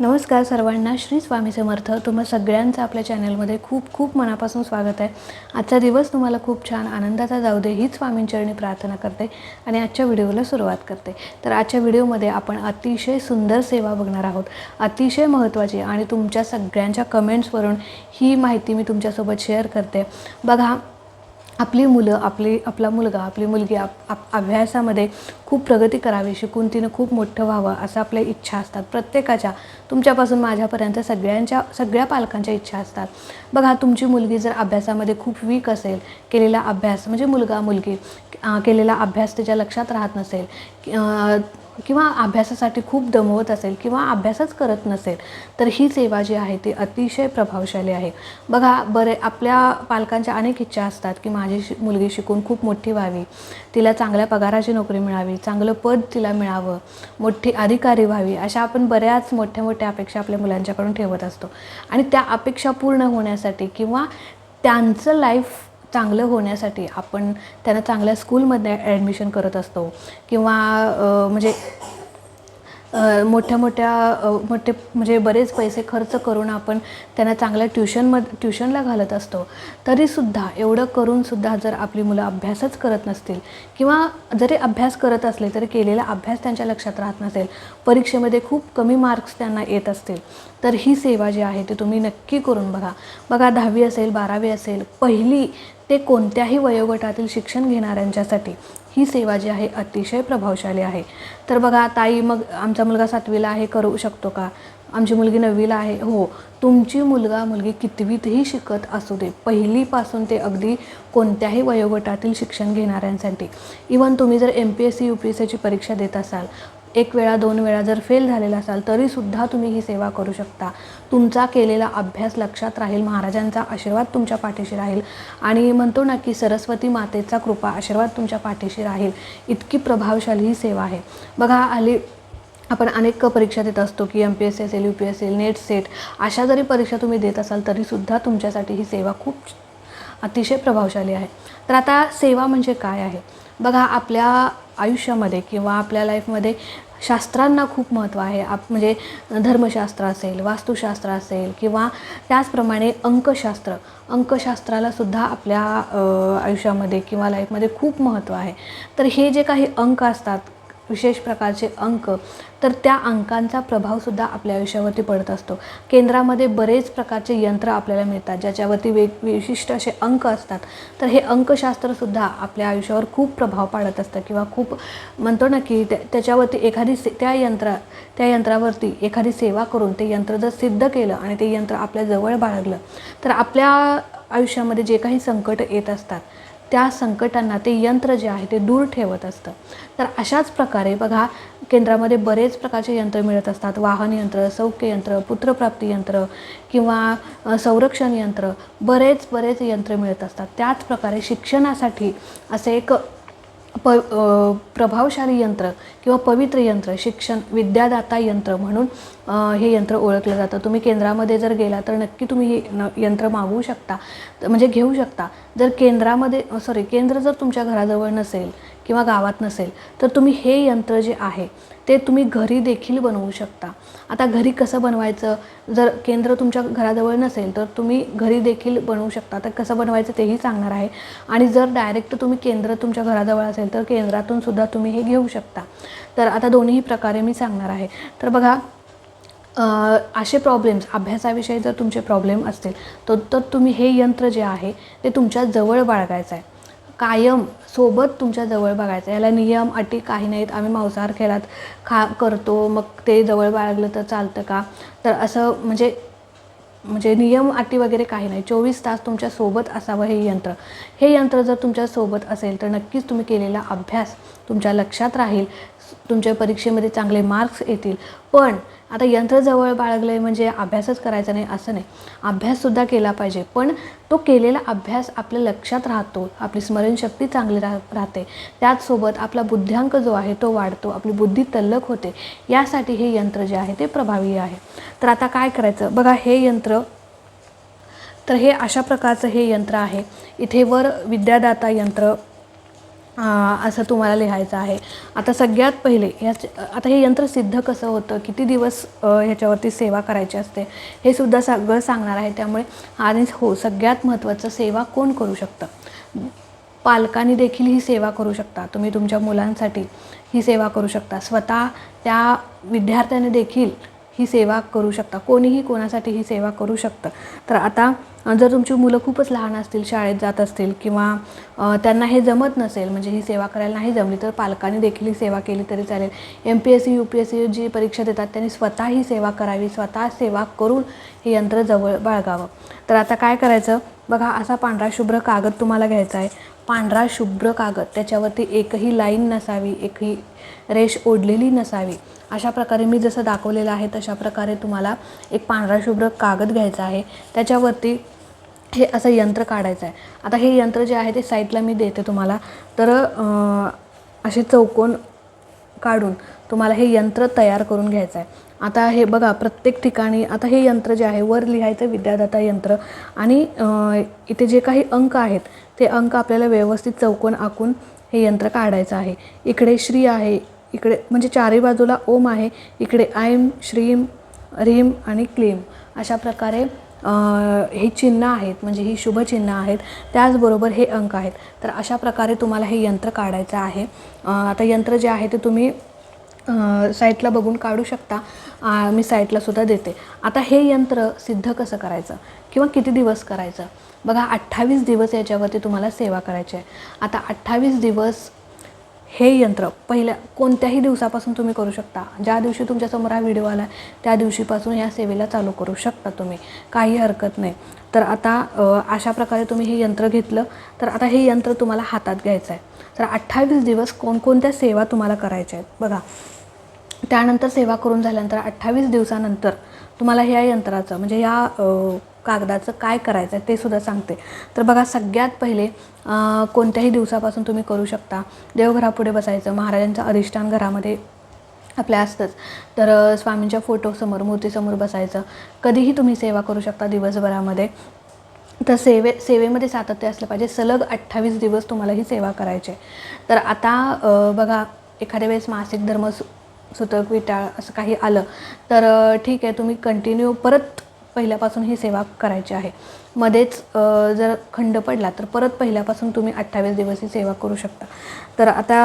नमस्कार सर्वांना. श्री स्वामी समर्थ. तुम्हा सगळ्यांचं आपल्या चॅनलमध्ये खूप खूप मनापासून स्वागत आहे. आजचा दिवस तुम्हाला खूप छान आनंदाचा जाऊ दे हीच स्वामींचरणी प्रार्थना करते आणि आजच्या व्हिडिओला सुरुवात करते. तर आजच्या व्हिडिओमध्ये आपण अतिशय सुंदर सेवा बघणार आहोत. अतिशय महत्त्वाची आणि तुमच्या सगळ्यांच्या कमेंट्सवरून ही माहिती मी तुमच्यासोबत शेअर करते. बघा आपली मुलं आपली आपला मुलगा आपली मुलगी आप आप अभ्यासामध्ये खूप प्रगती करावी शिकून तिनं खूप मोठं व्हावं असं आपल्या इच्छा असतात. प्रत्येकाच्या तुमच्यापासून माझ्यापर्यंत सगळ्यांच्या सगळ्या पालकांच्या इच्छा असतात. बघा तुमची मुलगी जर अभ्यासामध्ये खूप वीक असेल केलेला अभ्यास म्हणजे मुलगा मुलगी केलेला अभ्यास त्याच्या लक्षात राहत नसेल किंवा अभ्यासासाठी खूप दमवत असेल किंवा अभ्यासच करत नसेल तर ही सेवा जी आहे ती अतिशय प्रभावशाली आहे. बघा बरे आपल्या पालकांच्या अनेक इच्छा असतात की माझी शि मुलगी शिकून खूप मोठी व्हावी. तिला चांगल्या पगाराची नोकरी मिळावी चांगलं पद तिला मिळावं मोठी अधिकारी व्हावी अशा आपण बऱ्याच मोठ्या मोठ्या अपेक्षा आपल्या मुलांच्याकडून ठेवत असतो. आणि त्या अपेक्षा पूर्ण होण्यासाठी किंवा त्यांचं लाईफ चांगलं होण्यासाठी आपण त्यांना चांगल्या स्कूलमध्ये ॲडमिशन करत असतो. किंवा म्हणजे मोठ्या मोठ्या मोठे म्हणजे बरेच पैसे खर्च करून आपण त्यांना चांगल्या ट्युशनमध ट्युशनला घालत असतो. तरीसुद्धा एवढं करूनसुद्धा जर आपली मुलं अभ्यासच करत नसतील किंवा जरी अभ्यास करत असले तरी केलेला अभ्यास त्यांच्या लक्षात राहत नसेल परीक्षेमध्ये खूप कमी मार्क्स त्यांना येत असतील तर ही सेवा जी आहे ती तुम्ही नक्की करून बघा. बघा दहावी असेल बारावी असेल पहिली ते कोणत्याही वयोगटातील शिक्षण घेणाऱ्यांच्यासाठी ही सेवा जी आहे अतिशय प्रभावशाली आहे. तर बघा ताई मग आमचा मुलगा सातवीला आहे करू शकतो का? आमची मुलगी नववीला आहे. हो तुमची मुलगा मुलगी कितवीतही शिकत असू दे पहिलीपासून ते अगदी कोणत्याही वयोगटातील शिक्षण घेणाऱ्यांसाठी. इवन तुम्ही जर M P S C U P S सीची परीक्षा देत असाल एक वेळा दोन वेळा जर फेल झालेला असाल तरीसुद्धा तुम्ही ही सेवा करू शकता. तुमचा केलेला अभ्यास लक्षात राहील महाराजांचा आशीर्वाद तुमच्या पाठीशी राहील. आणि म्हणतो ना की सरस्वती मातेचा कृपा आशीर्वाद तुमच्या पाठीशी राहील. इतकी प्रभावशाली ही सेवा आहे. बघा हल्ली आपण अनेक परीक्षा देत असतो की एम पी एस सी असेल U P S L NET SET अशा जरी परीक्षा तुम्ही देत असाल तरीसुद्धा तुमच्यासाठी ही सेवा खूप अतिशय प्रभावशाली आहे. तर आता सेवा म्हणजे काय आहे? बघा आपल्या आयुष्यामध्ये किंवा आपल्या लाईफमध्ये शास्त्रांना खूप महत्त्व आहे. आप म्हणजे धर्मशास्त्र असेल वास्तुशास्त्र असेल किंवा त्याचप्रमाणे अंकशास्त्र. अंकशास्त्राला सुद्धा आपल्या आयुष्यामध्ये किंवा लाईफमध्ये खूप महत्त्व आहे. तर हे जे काही अंक असतात विशेष प्रकारचे अंक तर त्या अंकांचा प्रभावसुद्धा आपल्या आयुष्यावरती पडत असतो. केंद्रामध्ये बरेच प्रकारचे यंत्र आपल्याला मिळतात ज्याच्यावरती वेग विशिष्ट असे अंक असतात. तर हे अंकशास्त्रसुद्धा आपल्या आयुष्यावर खूप प्रभाव पाडत असतं किंवा खूप म्हणतो ना की त्या त्याच्यावरती एखादी से त्या यंत्रा त्या यंत्रावरती एखादी सेवा करून ते यंत्र जर सिद्ध केलं आणि ते यंत्र आपल्या जवळ बाळगलं तर आपल्या आयुष्यामध्ये जे काही संकट येत असतात त्या संकटांना ते यंत्र जे आहे ते दूर ठेवत असतं. तर अशाच प्रकारे बघा केंद्रामध्ये बरेच प्रकारचे यंत्र मिळत असतात. वाहन यंत्र सौख्य यंत्र पुत्रप्राप्ती यंत्र किंवा संरक्षण यंत्र बरेच बरेच यंत्र मिळत असतात. त्याच प्रकारे शिक्षणासाठी असे एक प प्रभावशाली यंत्र किंवा पवित्र यंत्र शिक्षण विद्यादाता यंत्र म्हणून हे यंत्र ओळखलं जातं. तुम्ही केंद्रामध्ये जर गेला तर नक्की तुम्ही हे न यंत्र मागवू शकता. म्हणजे घेऊ शकता. जर केंद्रामध्ये सॉरी केंद्र जर तुमच्या घराजवळ नसेल किंवा गावात नसेल तर तुम्ही हे यंत्र जे आहे ते तुम्ही घरी देखील बनवू शकता. आता घरी कसं बनवायचं? जर केंद्र तुमच्या घराजवळ नसेल तर तुम्ही घरी देखील बनवू शकता. तर कसं बनवायचं तेही सांगणार आहे. आणि जर डायरेक्ट तुम्ही केंद्र तुमच्या घराजवळ असेल तर केंद्रातून सुद्धा तुम्ही हे घेऊ शकता. तर आता दोन्ही प्रकारे मी सांगणार आहे. तर बघा असे प्रॉब्लेम्स अभ्यासाविषयी जर तुमचे प्रॉब्लेम असतील तर तर तुम्ही हे यंत्र जे आहे ते तुमच्या जवळ बाळगायचं आहे. कायम सोबत तुमच्या जवळ बघायचं. याला नियम अटी काही नाहीत. आम्ही मांसाहार खेळात खा करतो. मग ते जवळ बाळगलं तर चालतं का? तर असं म्हणजे म्हणजे नियम अटी वगैरे काही नाही. चोवीस तास तुमच्यासोबत असावं हे यंत्र. हे यंत्र जर तुमच्यासोबत असेल तर नक्कीच तुम्ही केलेला अभ्यास तुमच्या लक्षात राहील. तुमच्या परीक्षेमध्ये चांगले मार्क्स येतील. पण आता यंत्र जवळ बाळगलं आहे म्हणजे अभ्यासच करायचा नाही असं नाही. अभ्याससुद्धा केला पाहिजे. पण तो केलेला अभ्यास आपल्या लक्षात राहतो आपली स्मरणशक्ती चांगली राह राहते. त्याचसोबत आपला बुद्ध्यांक जो आहे तो वाढतो आपली बुद्धी तल्लक होते. यासाठी हे यंत्र जे आहे ते प्रभावी आहे. तर आता काय करायचं? बघा हे यंत्र तर हे अशा प्रकारचं हे यंत्र आहे. इथे वर विद्यादाता यंत्र असं तुम्हाला लिहायचं आहे. आता सगळ्यात पहिले ह्याच आता हे यंत्र सिद्ध कसं होतं? किती दिवस ह्याच्यावरती सेवा करायची असते? हे सुद्धा सगळं सांगणार आहे. त्यामुळे आणि हो सगळ्यात महत्त्वाचं सेवा कोण करू शकतं? पालकांनी देखील ही सेवा करू शकता. तुम्ही तुमच्या मुलांसाठी ही सेवा करू शकता. स्वतः त्या विद्यार्थ्याने देखील ही सेवा करू शकता. कोणीही कोणासाठी ही सेवा करू शकतं. तर आता जर तुमची मुलं खूपच लहान असतील शाळेत जात असतील किंवा त्यांना हे जमत नसेल म्हणजे ही सेवा करायला नाही जमली तर पालकांनी देखील ही सेवा केली तरी चालेल. M P S C U P S C जी परीक्षा देतात त्यांनी स्वतः ही सेवा करावी स्वतः सेवा करून हे यंत्र जवळ बाळगावं. तर आता काय करायचं? बघा असा पांढरा शुभ्र कागद तुम्हाला घ्यायचा आहे. पांढरा शुभ्र कागद त्याच्यावरती एकही लाईन नसावी एकही रेष ओढलेली नसावी. अशा प्रकारे मी जसं दाखवलेलं आहे तशा प्रकारे तुम्हाला एक पांढरा शुभ्र कागद घ्यायचा आहे. त्याच्यावरती हे असं यंत्र काढायचं आहे आता हे यंत्र जे आहे ते साईडला मी देते तुम्हाला. तर असे चौकोन काढून तुम्हाला हे यंत्र तयार करून घ्यायचं आहे आता हे बघा प्रत्येक ठिकाणी आता हे यंत्र जे आहे वर लिहायचं विद्यादाता यंत्र आणि इथे जे काही अंक आहेत ते अंक आपल्याला व्यवस्थित चौकोन आखून हे यंत्र काढायचं आहे. इकडे श्री आहे इकडे म्हणजे चारही बाजूला ओम आहे इकडे ऐम श्रीम रीम आणि क्लीम अशा प्रकारे हे चिन्ह आहेत म्हणजे ही शुभचिन्ह आहेत त्याचबरोबर हे अंक आहेत. तर अशा प्रकारे तुम्हाला हे यंत्र काढायचं आहे. आता यंत्र जे आहे ते तुम्ही साईटला बघून काढू शकता. मी साईटला सुद्धा देते. आता हे यंत्र सिद्ध कसं करायचं? किंवा किती दिवस करायचं? बघा अठ्ठावीस दिवस याच्यावरती तुम्हाला सेवा करायची आहे. आता अठ्ठावीस दिवस हे यंत्र पहिल्या कोणत्याही दिवसापासून तुम्ही करू शकता. ज्या दिवशी तुमच्यासमोर हा व्हिडिओ आला त्या दिवशीपासून ह्या सेवेला चालू करू शकता तुम्ही. काही हरकत नाही. तर आता अशा प्रकारे तुम्ही हे यंत्र घेतलं तर आता हे यंत्र तुम्हाला हातात घ्यायचं आहे. तर अठ्ठावीस दिवस कोणकोणत्या सेवा तुम्हाला करायच्या आहेत? बघा त्यानंतर सेवा करून झाल्यानंतर अठ्ठावीस दिवसानंतर तुम्हाला ह्या यंत्राचं म्हणजे या कागदाचं काय करायचं आहे ते सुद्धा सांगते. तर बघा सगळ्यात पहिले कोणत्याही दिवसापासून तुम्ही करू शकता. देवघरापुढे बसायचं महाराजांचं अधिष्ठान घरामध्ये आपल्या असतंच. तर स्वामींच्या फोटोसमोर मूर्तीसमोर बसायचं. कधीही तुम्ही सेवा करू शकता दिवसभरामध्ये. तर सेवे सेवेमध्ये सातत्य असलं पाहिजे. सलग अठ्ठावीस दिवस तुम्हाला ही सेवा करायची आहे. तर आता बघा एखाद्या वेळेस मासिक धर्म सु सुतक विटाळ असं काही आलं तर ठीक आहे तुम्ही कंटिन्यू परत पहिल्यापासून ही सेवा करायची आहे. मध्येच जर खंड पडला तर परत पहिल्यापासून तुम्ही अठ्ठावीस दिवस ही सेवा करू शकता. तर आता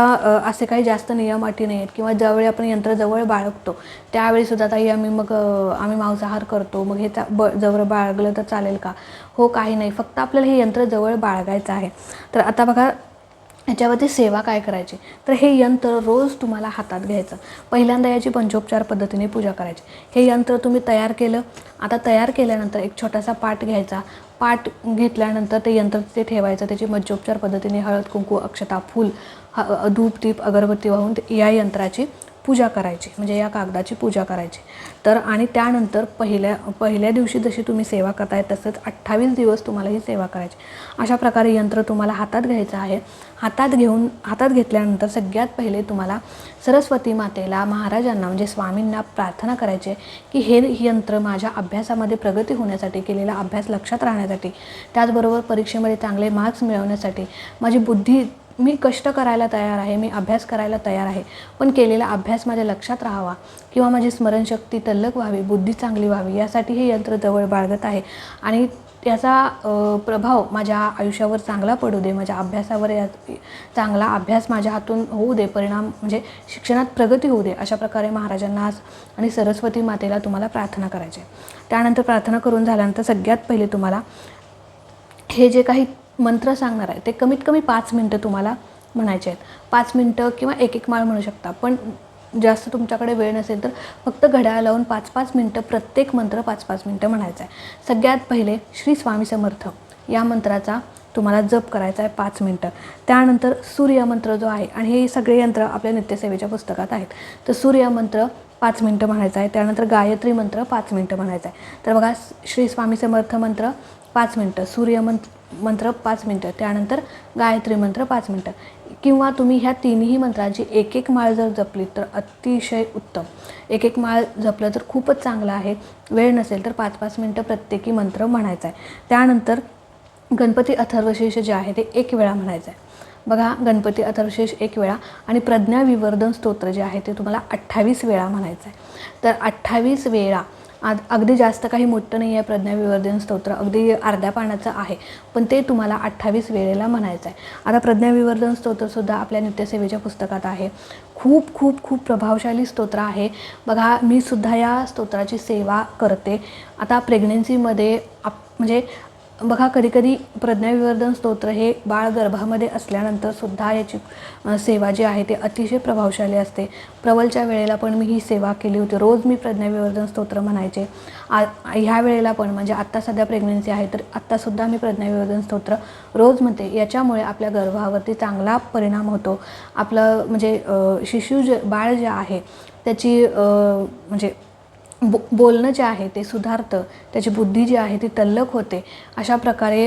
असे काही जास्त नियम अटी नाही आहेत किंवा ज्यावेळी आपण यंत्र जवळ बाळगतो त्यावेळीसुद्धा ताई आम्ही मग आम्ही मांसाहार करतो. मग हे चा ब जवळ बाळगलं तर चालेल का? हो काही नाही. फक्त आपल्याला हे यंत्र जवळ बाळगायचं आहे. तर आता बघा याच्यावरती सेवा काय करायची? तर हे यंत्र रोज तुम्हाला हातात घ्यायचं. पहिल्यांदा याची पंचोपचार पद्धतीने पूजा करायची. हे यंत्र तुम्ही तयार केलं आता तयार केल्यानंतर एक छोटासा पाट घ्यायचा. पाट घेतल्यानंतर ते यंत्र तिथे ठेवायचं. त्याची मज्जोपचार पद्धतीने हळद कुंकू अक्षता फूल ह धूप दीप अगरबत्ती वाहून ते- या यंत्राची पूजा करायची म्हणजे या कागदाची पूजा करायची. तर आणि त्यानंतर पहिल्या पहिल्या दिवशी जशी तुम्ही सेवा करताय तसंच अठ्ठावीस दिवस तुम्हाला ही सेवा करायची. अशा प्रकारे यंत्र तुम्हाला हातात घ्यायचं आहे. हातात घेऊन हातात घेतल्यानंतर सगळ्यात पहिले तुम्हाला सरस्वती मातेला महाराजांना म्हणजे स्वामींना प्रार्थना करायची आहे की हे यंत्र माझ्या अभ्यासामध्ये प्रगती होण्यासाठी केलेला अभ्यास लक्षात राहण्यासाठी त्याचबरोबर परीक्षेमध्ये चांगले मार्क्स मिळवण्यासाठी माझी बुद्धी मी कष्ट करायला तयार आहे मी अभ्यास करायला तयार आहे पण केलेला अभ्यास माझ्या लक्षात राहावा किंवा माझी स्मरणशक्ती तल्लक व्हावी बुद्धी चांगली व्हावी यासाठी हे यंत्र जवळ बाळगत आहे आणि त्याचा प्रभाव माझ्या आयुष्यावर चांगला पडू दे माझ्या अभ्यासावर या चांगला अभ्यास माझ्या हातून होऊ दे परिणाम म्हणजे शिक्षणात प्रगती होऊ दे अशा प्रकारे महाराजांना आणि सरस्वती मातेला तुम्हाला प्रार्थना करायची आहे. त्यानंतर प्रार्थना करून झाल्यानंतर सगळ्यात पहिले तुम्हाला हे जे काही मंत्र सांगणार आहे. ते कमीत कमी पाच मिनटं तुम्हाला म्हणायचे आहेत. पाच मिनटं किंवा एक एक माळ म्हणू शकता. पण जास्त तुमच्याकडे वेळ नसेल तर फक्त घड्याळ लावून पाच पाच मिनटं प्रत्येक मंत्र पाच पाच मिनटं म्हणायचं आहे. सगळ्यात पहिले श्री स्वामी समर्थ या मंत्राचा तुम्हाला जप करायचा आहे पाच मिनटं. त्यानंतर सूर्यमंत्र जो आहे आणि हे सगळे यंत्र आपल्या नित्यसेवेच्या पुस्तकात आहेत. तर सूर्यमंत्र पाच मिनटं म्हणायचं आहे. त्यानंतर गायत्री मंत्र पाच मिनटं म्हणायचं आहे. तर बघा श्री स्वामी समर्थ मंत्र पाच मिनटं सूर्यमंत्र मंत्र पाच मिनटं त्यानंतर गायत्री मंत्र पाच मिनटं. किंवा तुम्ही ह्या तिन्ही मंत्रांची एक एक माळ जर जपली तर अतिशय उत्तम. एक एक माळ जपलं तर खूपच चांगलं आहे. वेळ नसेल तर पाच पाच मिनटं प्रत्येकी मंत्र म्हणायचा आहे त्यानंतर गणपती अथर्वशेष जे आहे ते एक वेळा म्हणायचं आहे बघा गणपती अथर्वशेष एक वेळा आणि प्रज्ञा विवर्धन स्तोत्र जे आहे ते तुम्हाला अठ्ठावीस वेळा म्हणायचं आहे तर अठ्ठावीस वेळा आज अगदी जास्त काही मोठं नाही आहे प्रज्ञा विवर्धन स्तोत्र अगदी अर्ध्या पानाचं आहे. पण ते तुम्हाला अठ्ठावीस वेळेला म्हणायचं आहे. आता प्रज्ञा विवर्धन स्तोत्रसुद्धा आपल्या नित्यसेवेच्या पुस्तकात आहे. खूप खूप खूप प्रभावशाली स्तोत्र आहे. बघा मी सुद्धा या स्तोत्राची सेवा करते. आता प्रेग्नेन्सीमध्ये आप म्हणजे बघा कधीकधी प्रज्ञाविवर्धन स्तोत्र हे बाळ गर्भामध्ये असल्यानंतर सुद्धा याची सेवा जी आहे ते अतिशय प्रभावशाली असते. प्रवलच्या वेळेला पण मी ही सेवा केली होती. रोज मी प्रज्ञाविवर्धन स्तोत्र म्हणायचे. आ ह्या वेळेला पण म्हणजे आत्ता सध्या प्रेग्नन्सी आहे तर आत्तासुद्धा मी प्रज्ञाविवर्धन स्तोत्र रोज म्हणते. याच्यामुळे आपल्या गर्भावरती चांगला परिणाम होतो. आपलं म्हणजे शिशू शिशु जे बाळ जे आहे त्याची म्हणजे बो बोलणं जे आहे ते सुधारतं त्याची बुद्धी जी आहे ती तल्लक होते. अशा प्रकारे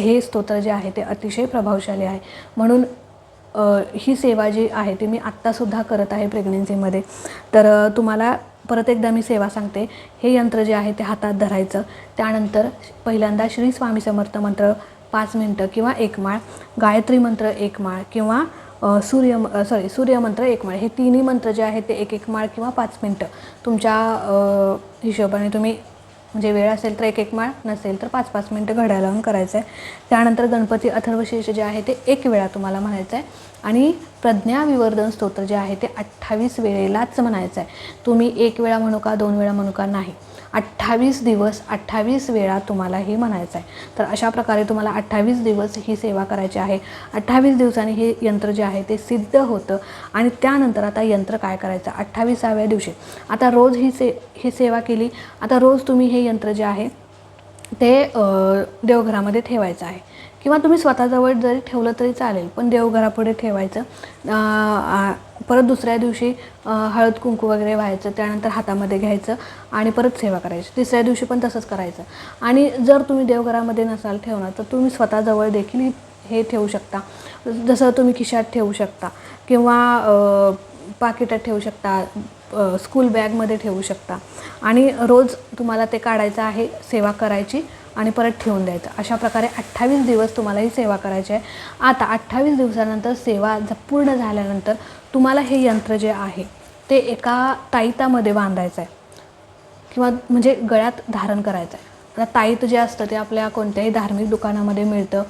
हे स्तोत्र जे आहे ते अतिशय प्रभावशाली आहे. म्हणून ही सेवा जी आहे ती मी आत्तासुद्धा करत आहे प्रेग्नेन्सीमध्ये. तर तुम्हाला परत एकदा मी सेवा सांगते. हे यंत्र जे आहे ते हातात धरायचं. त्यानंतर पहिल्यांदा श्री स्वामी समर्थ मंत्र पाच मिनटं किंवा एक माळ गायत्री मंत्र एक माळ किंवा सूर्य सॉरी सूर्यमंत्र एक माळ. हे तिन्ही मंत्र जे आहेत ते एक एक माळ किंवा पाच मिनटं. तुमच्या हिशोबाने तुम्ही म्हणजे वेळ असेल तर एक एक माळ नसेल तर पाच पाच मिनटं घड्या लावून करायचं आहे. त्यानंतर गणपती अथर्वशीर्ष जे आहे ते एक वेळा तुम्हाला म्हणायचं आहे. आणि प्रज्ञा विवर्धन स्तोत्र जे आहे ते अठ्ठावीस वेळेलाच म्हणायचं आहे. तुम्ही एक वेळा म्हणू का दोन वेळा म्हणू का नाही. अठ्ठावीस दिवस अठ्ठावीस वेळा तुम्हाला हे म्हणायचं आहे. तर अशा प्रकारे तुम्हाला अठ्ठावीस दिवस ही सेवा करायची आहे. अठ्ठावीस दिवसांनी हे यंत्र जे आहे ते सिद्ध होतं आणि त्यानंतर आता यंत्र काय करायचं? अठ्ठावीसाव्या दिवशी. आता रोज ही से ही सेवा केली. आता रोज तुम्ही हे यंत्र जे आहे ते देवघरामध्ये ठेवायचं आहे. किंवा तुम्ही स्वतःजवळ जरी ठेवलं तरी चालेल पण देवघरापुढे ठेवायचं. परत दुसऱ्या दिवशी हळद कुंकू वगैरे व्हायचं त्यानंतर हातामध्ये घ्यायचं आणि परत सेवा करायची. तिसऱ्या दिवशी पण तसंच करायचं. आणि जर तुम्ही देवघरामध्ये नसाल ठेवणार तर तुम्ही स्वतःजवळ देखील हे ठेवू शकता. जसं तुम्ही खिशात ठेवू शकता किंवा पाकिटात ठेवू शकता स्कूल बॅगमध्ये ठेवू शकता. आणि रोज तुम्हाला ते काढायचं आहे सेवा करायची. आणि परत ठेवून द्यायचं. अशा प्रकारे अठ्ठावीस दिवस तुम्हाला ही सेवा करायची आहे. आता अठ्ठावीस दिवसानंतर सेवा ज- पूर्ण झाल्यानंतर तुम्हाला हे यंत्र जे आहे ते एका ताईतामध्ये बांधायचं आहे किंवा म्हणजे गळ्यात धारण करायचं आहे आता ताईत जे असतं ते आपल्या कोणत्याही धार्मिक दुकानामध्ये मिळतं.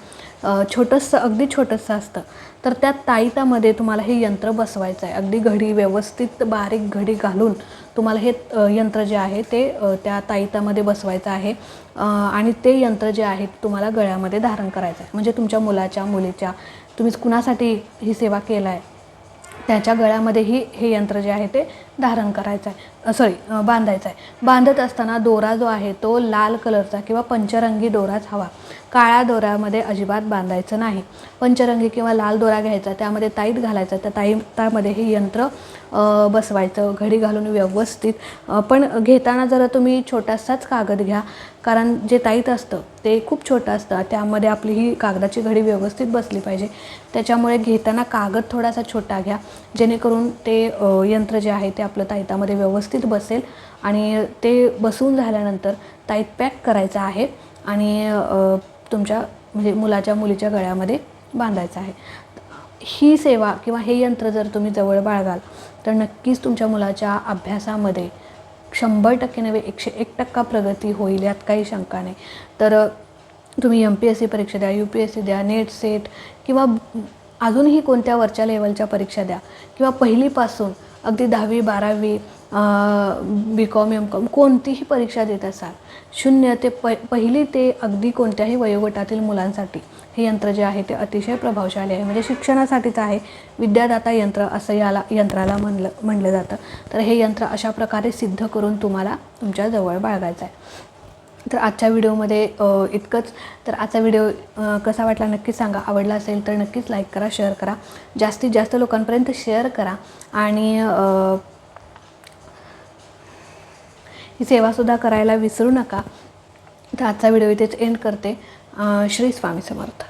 छोटंसं अगदी छोटंसं असतं. तर त्या ताईतामध्ये तुम्हाला हे यंत्र बसवायचं आहे अगदी घडी व्यवस्थित बारीक घडी घालून तुम्हाला हे यंत्र जे आहे ते त्या ताईतामध्ये बसवायचं आहे. आणि ते यंत्र जे आहे तुम्हाला गळ्यामध्ये धारण करायचं आहे म्हणजे तुमच्या मुलाच्या मुलीच्या तुम्ही कुणासाठी ही सेवा केला आहे त्याच्या गळ्यामध्येही हे यंत्र जे आहे ते धारण करायचं आहे. सॉरी बांधायचं आहे. बांधत असताना दोरा जो आहे तो लाल कलरचा किंवा पंचरंगी दोराच हवा. काळ्या दोऱ्यामध्ये अजिबात बांधायचं नाही. पंचरंगी किंवा लाल दोरा घ्यायचा त्यामध्ये ताईत घालायचा त्या ताई त्यामध्ये हे यंत्र बसवायचं घडी घालून व्यवस्थित. पण घेताना जरा तुम्ही छोटासाच कागद घ्या कारण जे ताईत असतं ते खूप छोटं असतं. त्यामध्ये आपली ही कागदाची घडी व्यवस्थित बसली पाहिजे. त्याच्यामुळे घेताना कागद थोडासा छोटा घ्या जेणेकरून ते यंत्र जे आहे ते आपलं ताईतामध्ये व्यवस्थित बसेल आणि ते बसून झाल्यानंतर ताईत पॅक करायचं आहे आणि तुमच्या म्हणजे मुलाच्या मुलीच्या गळ्यामध्ये बांधायचं आहे. ही सेवा किंवा हे यंत्र जर तुम्ही जवळ बाळगाल तर नक्कीच तुमच्या मुलाच्या अभ्यासामध्ये शंभर टक्के नव्हे एकशे एक टक्का प्रगती होईल यात काही शंका नाही. तर तुम्ही एम पी एस सी परीक्षा द्या यू पी एस सी द्या नेट सेट किंवा अजूनही कोणत्या वरच्या लेवलच्या परीक्षा द्या किंवा पहिलीपासून अगदी दहावी बारावी बी कॉम एम कॉम कोणतीही परीक्षा देत असाल शून्य ते प पहिली ते अगदी कोणत्याही वयोगटातील मुलांसाठी हे यंत्र जे आहे ते अतिशय प्रभावशाली आहे. म्हणजे शिक्षणासाठीच आहे विद्यादाता यंत्र असं याला यंत्राला म्हणलं म्हणलं जातं. तर हे यंत्र अशा प्रकारे सिद्ध करून तुम्हाला तुमच्या जवळ बाळगायचं आहे. तर आजच्या व्हिडिओमध्ये इतकंच. तर आजचा व्हिडिओ कसा वाटला नक्कीच सांगा. आवडला असेल तर नक्कीच लाईक करा शेअर करा. जास्तीत जास्त लोकांपर्यंत शेअर करा. आणि ही सेवासुद्धा करायला विसरू नका. तर आजचा व्हिडिओ इथेच एंड करते. श्री स्वामी समर्थ.